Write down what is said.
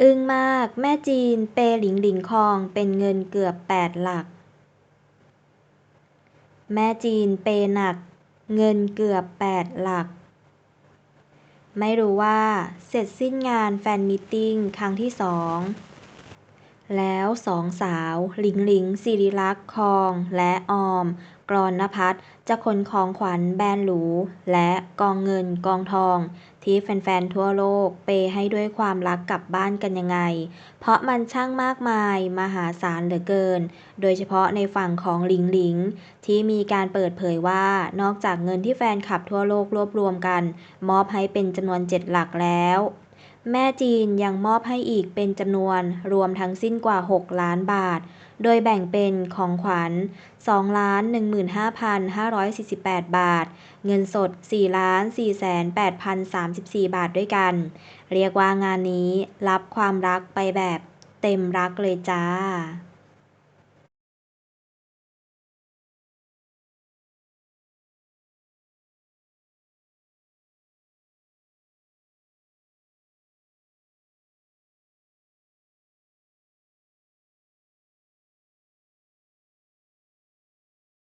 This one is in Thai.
อึ้งมากแม่จีนเปหลิงหลิงคองเป็นเงินเกือบแปดหลัก แม่จีนเปหนัก เงินเกือบแปดหลัก ไม่รู้ว่า เสร็จสิ้นงานแฟนมิทติ้งครั้งที่สอง แล้วสองสาว หลิงหลิง ศิริลักษณ์ คอง และออม กรณพัฒน์จะขนของขวัญแบรนด์หรู และกองเงินกองทอง ที่แฟนๆ ทั่วโลกเปให้ด้วยความรักกลับบ้านกันยังไง เพราะมันช่างมากมายมหาศาลเหลือเกิน โดยเฉพาะในฝั่งของหลิงหลิง ที่มีการเปิดเผยว่านอกจากเงินที่แฟนคลับทั่วโลกรวบรวมกัน มอบให้เป็นจำนวนเจ็ดหลักแล้ว แม่จีนยังมอบให้อีกเป็นจำนวนรวมทั้งสิ้นกว่า 6 ล้านบาท โดยแบ่งเป็นของขวัญ 2,15,548 บาท เงินสด 4,48,034 บาทด้วยกัน เรียกว่างานนี้รับความรักไปแบบเต็มรักเลยจ้า